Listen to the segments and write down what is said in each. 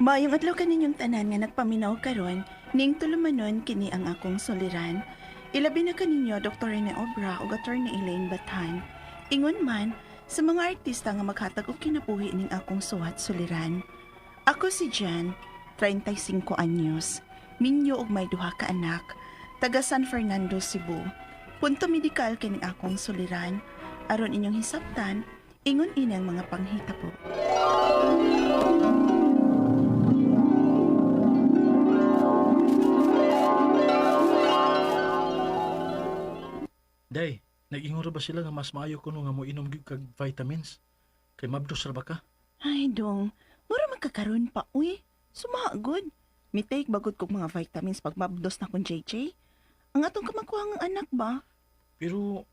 Maayong adlaw kaninyong tanan nga nagpaminaw karon ning tulumanon kini ang akong soliran. Ilabi na kaninyo Dr. Rene Obra ug Attorney Elaine Batan. Ingon man sa mga artista nga maghatag og kinabuhi ning akong suwat soliran. Ako si Jan, 35 anyos, minyo og may duha ka anak, taga San Fernando, Cebu. Punto medikal kini akong soliran aron inyong hisabtan ingon ini ang mga panghitabo. Day, nag-ingon ra ba sila nga mas maayo kuno nga mo inom gyud kag vitamins? Kay mabdos ra ba ka? Ay, dong. Mura magkakaroon pa, uy. Sumagod. Mitake bagod kong mga vitamins pag mabdos na kong JJ. Ang atong kamakuha ng anak ba? Pero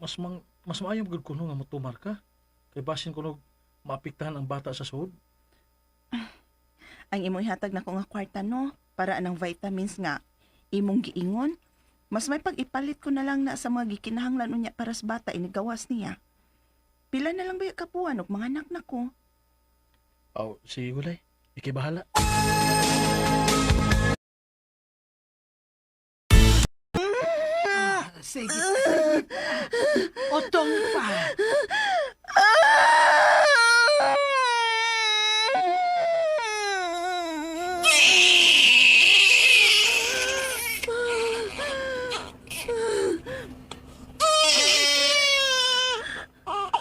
mas mang, mas maayo gyud kuno nga motumar ka. Kay basin kuno maapektahan ang bata sa suod. Ang imong ihatag na ko nga kwarta, no? Para anang vitamins nga. Imong giingon. Mas may pag-ipalit ko na lang na sa mga gikinahanglan unya para sa bata inigawas niya. Pila na lang ba yung kapuan og mga anak na ko? Aw, si Gulay. Ikay bahala. Sige pa, sige. Otong pa.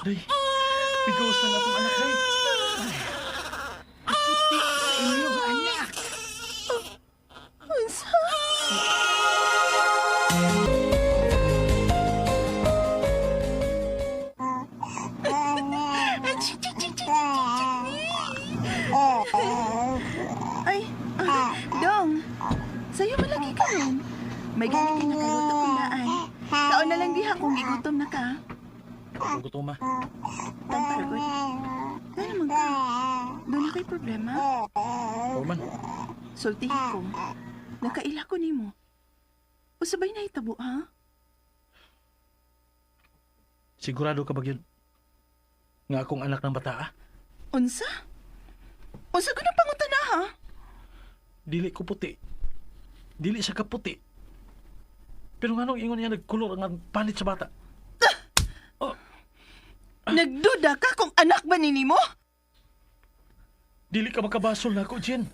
Day, bigawas na nga itong anak, Day. Puti Gutom, ma. Tamparagod. Kaya naman ka. Doon na kay problema. Oo man. Sultihin ko. Nakaila ko nimo. Usabay na itabo, ha? Sigurado ka ba yun? Nga akong anak ng bata, ah? Unsa? Unsa ko na pangutana, ha? Dili ko puti. Dili siya kaputi. Pero nga nung ingon niya nagkulor ang panit sa bata. Nagduda ka kung anak ba ni nimo? Dili ka makabasol na ako, Jen.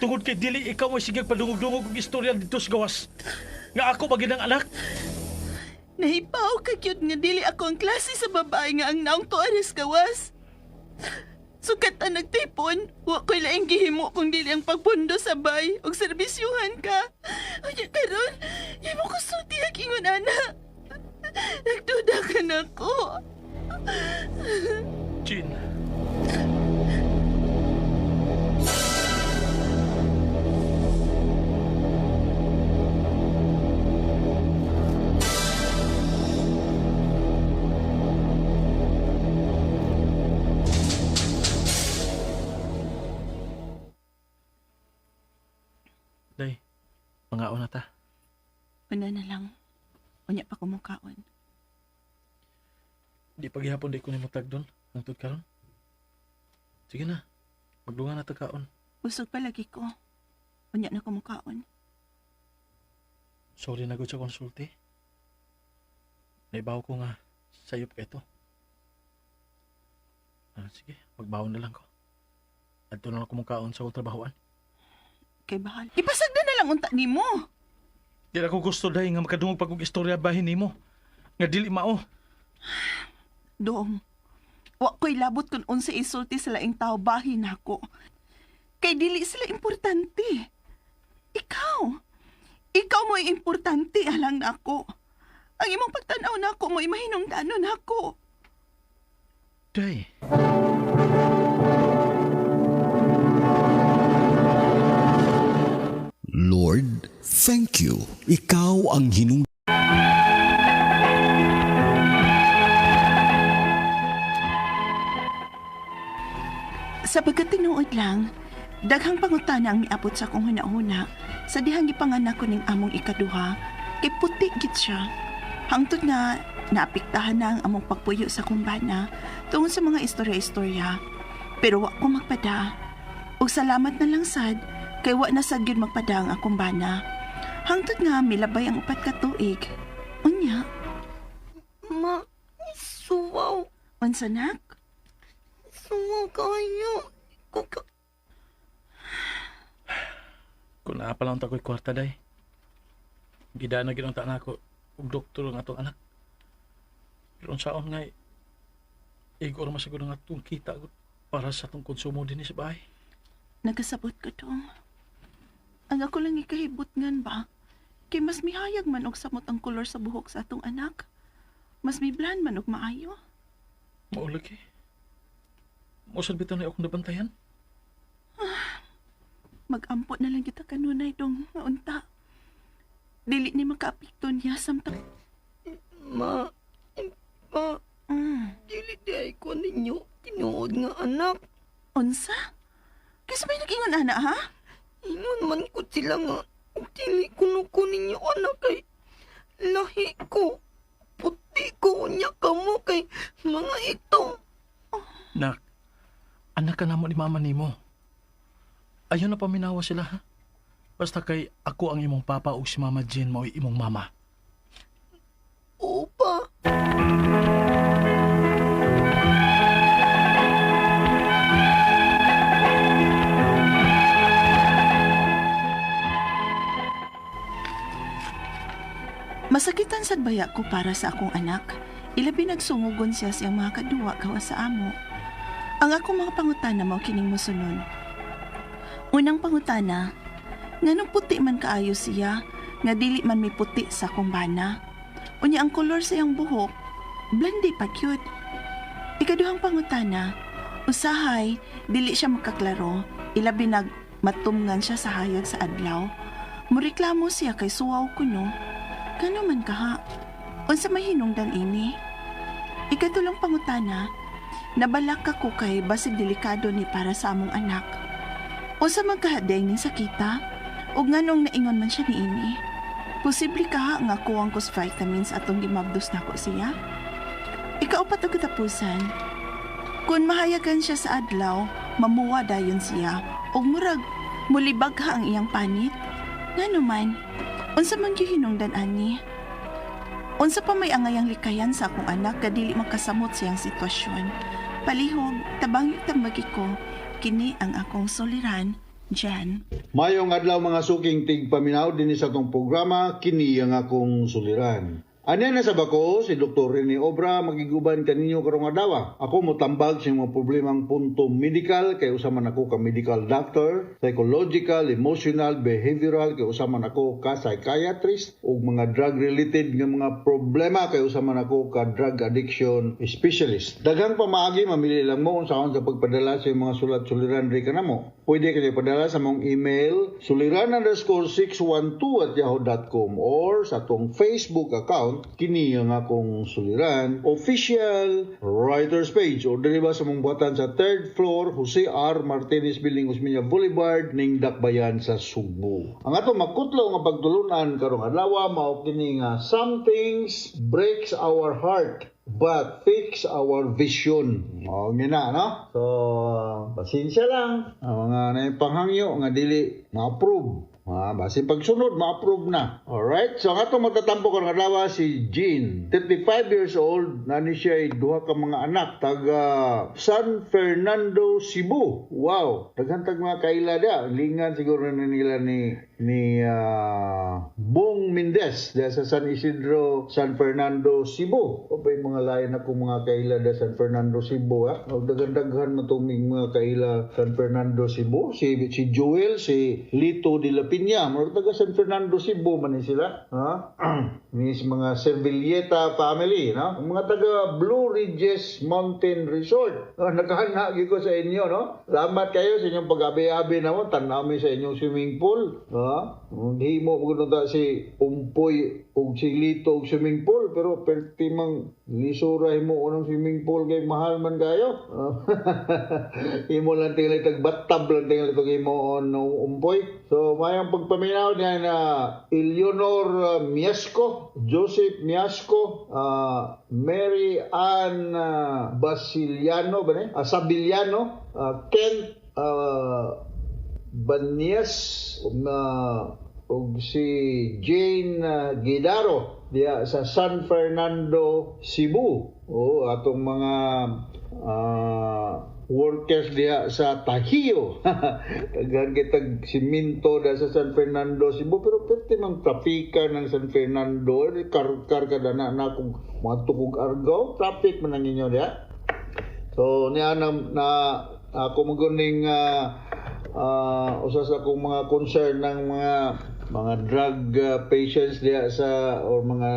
Tungod kay dili ikaw ay sige padungog-dungog og istorya dito sa gawas. Nga ako baginang anak. Nahipaw ka cute nga dili ako ang klase sa babae nga ang naong tuares kawas. Sukat ang nagtipon, wa ko'y laing gihimo kung dili ang pagpundo sa bay og serbisyuhan ka. Unya karon, imo ko sulti ang ingon ana. Nagduda ka na ko. Jen. Day, mga na ta. Una na lang. Unya pa kumukaon. Di paghihapon di ko ni mutag doon. Nangtod karon. Sige na. Magdungan na ta kaon. Busog pa lagi ko. Unya na kumukaon. Sorry na gud sa konsulti. Naibaw ko nga sayop ka ito. Ah, sige, magbawon na lang ko. Adto na lang kumukaon sa trabahoan. Kay bahal. Ipasag na na lang unta nimo. Di na ko gusto dahil nga makadungog pag istorya bahin nimo. Nga dili mao. Dong, wa ko'y labot kung unsa isulti sa laing tao bahin ako. Kay dili sila importante. Ikaw, ikaw mo importante alang nako. Ang imong pagtanaw nako mo imahinong danon nako. Day. Lord, thank you. Ikaw ang hinung pagkatinuod lang, daghang pangutana ang miabot sa akong hunahuna sa dihang gipanganak ko ning among ikaduha kay puti gid siya. Hangtod nga naapektahan na ang among pagpuyo sa kumbana tungod sa mga istorya-istorya. Pero wa ko magpada. Ug salamat na lang sad kay wa na sad gyud magpadang akong bana. Hangtod nga milabay ang upat ka tuig. Unya, Ma, suwaw. unsa nak? Suwaw kayo. Kuka. Kung naa pa lang tako'y kwarta day. Gida na ginang na ako. Ug doktor ang atong anak. Pero ang saon nga, igor masiguro nga itong kita para sa itong konsumo din sa bahay. Nagasabot ko dong. Ang ako lang ikahibot ngan ba? Kay mas mihayag man og samot ang kolor sa buhok sa atong anak. Mas mi bland man og maayo. Maulag eh. Musan bitaw na akong nabantayan. Mag-ampo na lang kita kanunay dong nga unta. Dili ni makaapekto niya samtang... Ma, pa, Mm. dili di ay ko ninyo. Tinuod nga anak. Unsa? Kasi may nag-ingon ana ha? Ingon man ko sila nga. Dili ko no ko ninyo anak kay lahi ko. Puti ko niya kamo kay mga itong. Nak, anak ka namo ni mama nimo. Ayaw na paminawa sila ha. Basta kay ako ang imong papa ug si mama Jean mao imong mama. Opa. Masakitan sad baya ko para sa akong anak. Ilabi nagsungugon siya siyang mga kaduwa gawa sa amo. Ang akong mga pangutana mao kining mosunod. Unang pangutana, nganong puti man kaayo siya, nga dili man may puti sa akong bana. Unya ang kolor sa iyang buhok, blonde pa cute. Ikaduhang pangutana, usahay, dili siya makaklaro, ilabi nag matumngan siya sa hayag sa adlaw. Muriklamo siya kay suwaw ko no. Kano man kaha? Unsa may hinungdan ini? Ikatulong pangutana, nabalak ako kay basig delikado ni para sa among anak. Unsa man kahadeng ning sakita? ug nganong naingon man siya ni ini? Posible ka nga kuwang kos vitamins atong gimabdos nako siya? Ikaupat og katapusan. Kung mahayagan siya sa adlaw, mamuwa dayon siya ug murag mulibag ha ang iyang panit. Ngano man, unsa man gyud hinungdan ani? Unsa pa may angayang likayan sa akong anak kadili makasamot siyang sitwasyon. Palihog, tabang yung tambagi ko, kini ang akong soliran, Jan. Mayong adlaw mga suking tigpaminaw din sa atong programa kini ang akong suliran. Anya na sa bako si Dr. Rene Obra magiguban kaninyo karong adlaw. Ako mo tambag sa mga problemang punto medical kay usaman ako ka medical doctor, psychological, emotional, behavioral kay usaman ako ka psychiatrist ug mga drug related nga mga problema kay usaman ako ka drug addiction specialist. Daghang pamaagi mamili lang mo unsaon sa pagpadala sa mga sulat-suliran ri kanamo. Pwede kayo padala sa mong email suliran underscore 612 at yahoo.com or sa atong Facebook account kini ang akong suliran official writers page or dili ba sa mong buhatan sa third floor Jose R. Martinez Building Osmeña Boulevard ning Dakbayan sa Subo. Ang ato makutlo nga pagtulunan karong adlaw mao kini nga some things breaks our heart but fix our vision. Mao na, no? So, pasensya lang. Ang mga naipanghangyo nga dili na-approve. Ah, basi pagsunod, ma-approve na. Alright? So, ang atong magtatampo karong adlaw si Jean. 35 years old, nani siya ay duha ka mga anak, taga San Fernando, Cebu. Wow! Daghantag mga kaila da. Lingan siguro na nila ni ni ah, Bong Mendez da sa San Isidro, San Fernando, Cebu. O ba yung mga lain ako mga kaila da San Fernando, Cebu ha? O dagandaghan na tuming mga kaila San Fernando, Cebu. Si, si Joel, si Lito de la Piña. Mga taga San Fernando, Cebu man ni sila. Ha? Mis mga Servilleta family, no? Mga taga Blue Ridges Mountain Resort. Oh, nakahana gyud ko sa inyo, no? Salamat kayo sa inyong pag-abi-abi na mo. Tanaw mi sa inyong swimming pool. Ha? Hindi mo mo ta si Umpoy og si Lito og swimming pool pero perti mang lisuray mo unang swimming pool kay mahal man kayo. imo lang tingala tag batab lang tingala tag imo on umpoy. So mayang pagpaminaw niya na Eleanor uh, Miasco, Joseph Miasco, uh, Mary Ann uh, Basiliano ba ni? Uh, Sabiliano, uh, Kent uh, Banyas ug na ug si Jane ah, Guidaro diya sa San Fernando, Cebu. O atong mga ah, workers diya sa Tahiyo. Daghan kitag siminto da sa San Fernando, Cebu pero pwede mang trapika ng San Fernando, kar-kar kada na na kung mga tukog argaw, traffic man ang inyo diya. So niya na, na ako maguning uh, uh, usa sa akong mga concern ng mga mga drug uh, patients diya sa or mga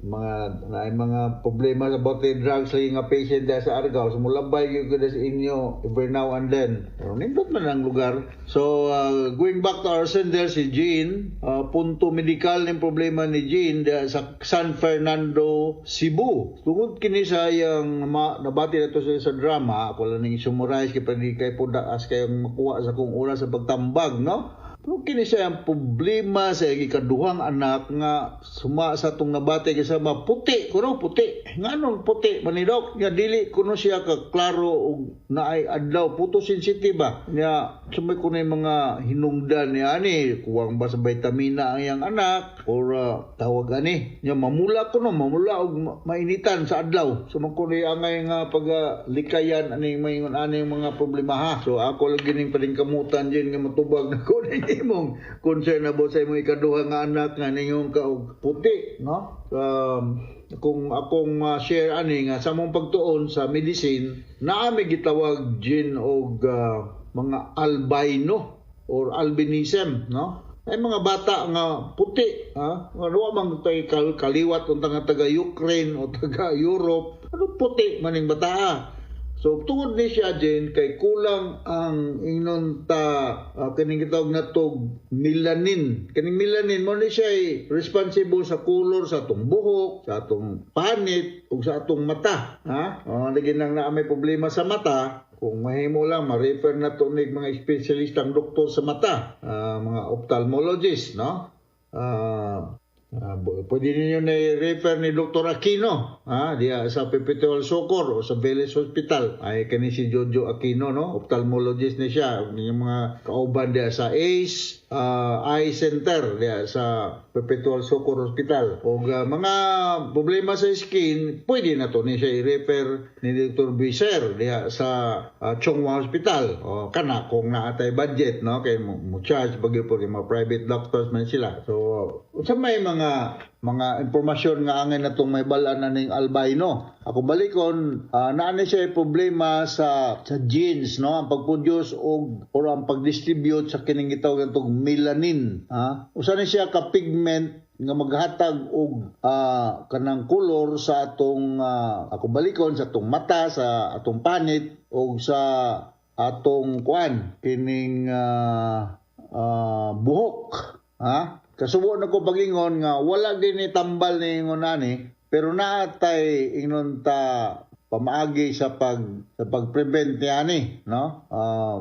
mga na mga problema about the drugs lagi nga patient diya sa Argao. So mulabay gyud ko sa inyo every now and then. Pero nindot man ang lugar. So uh, going back to our sender si Jean uh, punto medical ng problema ni Jean diya sa San Fernando Cebu. Tungod kini sa yang ma, nabati na to sa, sa drama ako lang ning summarize kay pwede kay puda as kayong makuha sa kung oras sa pagtambag no pero kini siya ang problema sa ikaduhang anak nga suma sa tong nabati kasama puti kuno puti. Nganon puti manidok nga dili kuno siya ka klaro og naay adlaw. Puto sensitive ba? Nya sumay kuno yung mga hinungdan ni ani. Kuwang ba sa vitamina ang iyang anak? Or uh, tawag ani? Nya mamula kuno mamula og ma- mainitan sa adlaw. So man kuno angay nga pagalikayan ani mayon ani mga problema ha? So ako lagi ning pading kamutan din nga matubag na ko ning imong. Concern na sa imong ikaduha nga anak nga ningong ka og puti no? Um, kung akong uh, share ani nga sa mong pagtuon sa medicine naami gitawag gin og uh, mga albino or albinism no ay mga bata nga puti ha wa man tay kal kaliwat unta nga taga Ukraine o taga Europe ano puti maning bata? So tungod ni siya din kay kulang ang ingnon ta uh, kaning gitawag na to melanin. Kaning melanin mo ni siya ay responsible sa color sa atong buhok, sa atong panit ug sa atong mata, ha? Uh, lagi nang na may problema sa mata, kung mahimo lang ma-refer na to nig mga espesyalistang doktor sa mata, ah, mga ophthalmologist, no? Ah, Bu- pwede ninyo na refer ni Dr. Aquino ah, diya sa Perpetual Socor o sa Vélez Hospital. Ay kani si Jojo Aquino no, ophthalmologist ni siya. Yung mga kauban diya sa ACE ah, Eye Center diya sa Perpetual Socor Hospital. O ah, mga problema sa skin, pwede na to ni siya i-refer ni Dr. Biser diya sa ah, Chongwa Hospital. O kana kung naatay budget no kay mo, mo charge bagyo po mga private doctors man sila. So sa may mga mga impormasyon nga angay na may balaan na ning albino. Ako balikon uh, naani siya problema sa sa genes no? Ang pagproduce og or ang pagdistribute sa kining gitawag tong melanin ha? Usa ni siya ka pigment nga maghatag og ah, kanang color sa atong ah, ako balikon sa atong mata sa atong panit og sa atong kuan kining ah, ah, buhok ha kasubo na ko pagingon nga wala din ni tambal ni ingon pero naatay ingnon ta pamaagi sa pag sa pag-prevent ni ani no? Ah,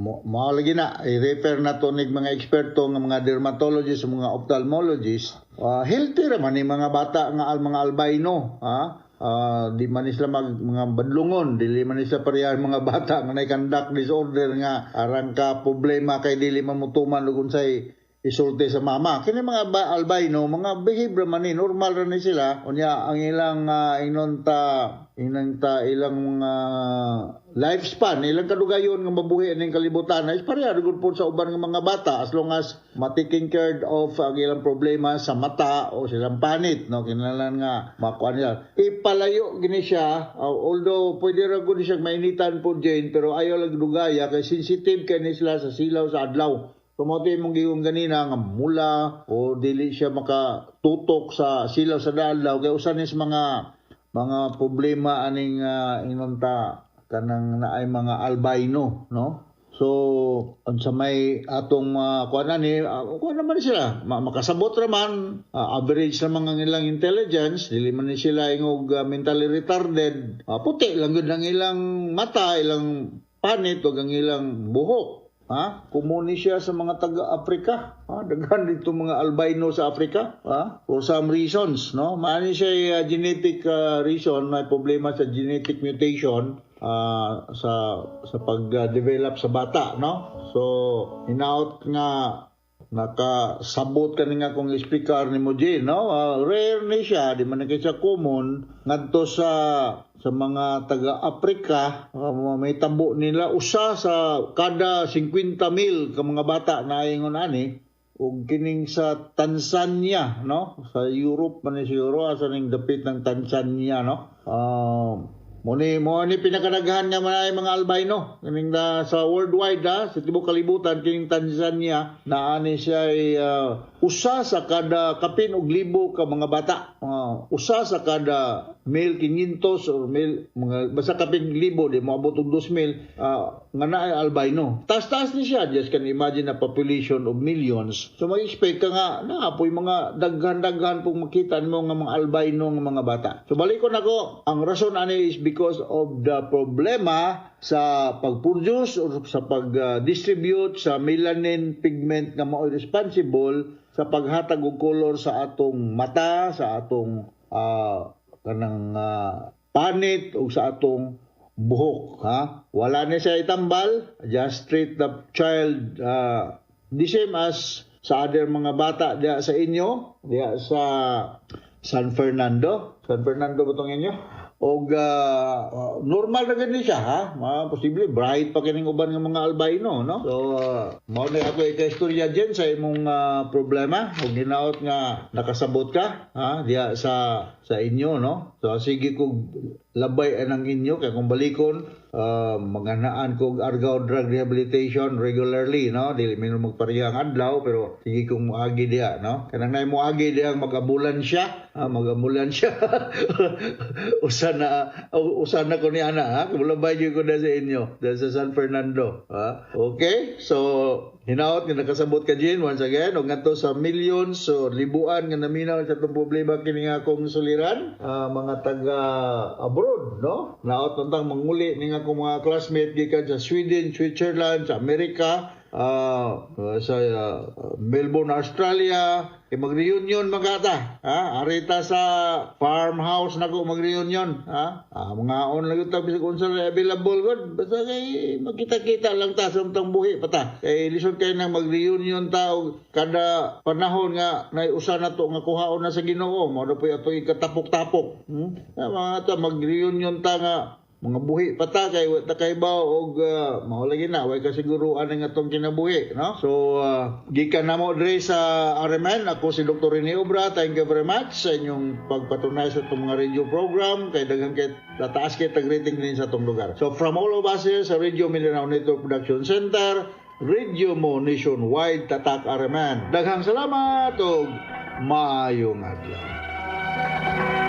mo mao na. I-refer na to nig mga eksperto nga mga dermatologist mga ophthalmologist. Ah, healthy ra man ni mga bata nga al mga albino ha? Ah, di man sila mag, mga badlungon dili man sila pareha mga bata nga nay disorder nga arang ka problema kay dili mamutuman ug unsay isulti sa mama. Kini mga ba, albino, mga behavior man ni, normal ra ni sila. Unya, ang ilang uh, inon ta, inang ta, ilang mga lifespan, ilang kadugayon nga mabuhi ning kalibutan, is pareha gud po sa uban nga mga bata as long as mataking care of ang ilang problema sa mata o silang panit, no? Kinahanglan nga makuha nila. Ipalayo gini siya, uh, although pwede ra gud siya mainitan po Jane, pero ayaw lang dugaya kay sensitive kay ni sila sa silaw sa adlaw. Kumote mong giung ganina nga mula o dili siya makatutok sa silaw sa dalaw kay usan ni sa mga mga problema aning uh, inunta kanang naay mga albino no? So, unsa may atong uh, kuan ni, uh, kuan naman sila, Ma- makasabot raman, uh, average naman ang ilang intelligence, dili man sila ingog uh, mentally retarded, uh, puti lang gud ang ilang mata, ilang panit, ug ang ilang buhok. Ha? Kumuni siya sa mga taga-Afrika. Ha? Daghan dito mga albino sa Afrika. Ha? For some reasons, no? Maani siya uh, genetic uh, reason, may problema sa genetic mutation. ah, sa sa pag-develop sa bata no so hinaot nga nakasabot ka nga kung speaker ni mo Jane, no? Ah, rare ni siya, di man siya common. Ngadto sa sa mga taga-Afrika, ah, may tabo nila usa sa kada 50 mil ka mga bata na ingon ani ug kining sa Tanzania no? Sa Europe man siguro asa ning dapit ng Tanzania no? Ah, mo ni mo ni pinakadaghan nga mga mga albino. Kining na sa worldwide ha, sa tibok kalibutan kining Tanzania naani siya ay ah, usa sa kada kapin og libo ka mga bata. Ah, usa sa kada mil 500 or mil mga basta kapin libo di moabot og 2,000 ah, nga naay albino. Taas-taas ni siya just can imagine a population of millions. So mag-expect ka nga na apoy mga daghan-daghan pong makita mo nga mga albino nga mga bata. So balikon ako ang rason ani is because of the problema sa pag-produce or sa pag-distribute sa melanin pigment nga mao responsible sa paghatag og color sa atong mata, sa atong ah, kanang ah, panit o sa atong buhok ha? Wala ni siya itambal just treat the child ah, the same as sa other mga bata diya sa inyo diya sa San Fernando. San Fernando ba tong inyo og ah, ah, normal na gani siya ha? Mga posible bright pa kining uban nga mga albino no? So uh, mao na ako ika-istorya dyan sa imong ah, problema. Ug hinaot nga nakasabot ka ha? Diya sa sa inyo no? So sige kog labay anang inyo kay kung balikon uh, maganaan kog argaw drug rehabilitation regularly no? Dili mi magparehang adlaw pero sige kong moagi diya no? Kanang nay moagi diya magabulan siya ah, magabulan siya. Usa na uh, usa na ko ni ana ha? Gyud ko na sa inyo sa San Fernando ha? Okay? So hinaot nga nakasabot ka Jin once again. Ug ngadto sa millions so libuan nga naminaw sa itong problema kini nga akong suliran. Ah, mga taga abroad no? Naot tantang manguli ni nga akong mga classmate gikan sa Sweden Switzerland sa Amerika ah, sa ah, Melbourne Australia kay mag-reunion magata ha? Arita sa farmhouse nako mag-reunion ha? Ah, mga on lang ta bisag unsa na available gud basta kay magkita-kita lang ta sa tong buhi pata. Kay lisod kay nang mag-reunion ta kada panahon nga nay usa na to nga kuhaon na sa Ginoo mo na poy ato ikatapok-tapok hmm? Mga ta mag-reunion ta nga mga buhi pata kay wa kay ba og uh, mao lagi na way kasiguruan nga atong kinabuhi no? So uh, gikan namo dre sa RMN ako si Dr. Rene Obra thank you very much sa inyong pagpatunay sa itong mga radio program kay daghang kay tataas kay tag rating din sa itong lugar. So from all of us here sa Radio Mindanao Network Production Center Radio mo nationwide tatak RMN daghang salamat ug maayong adlaw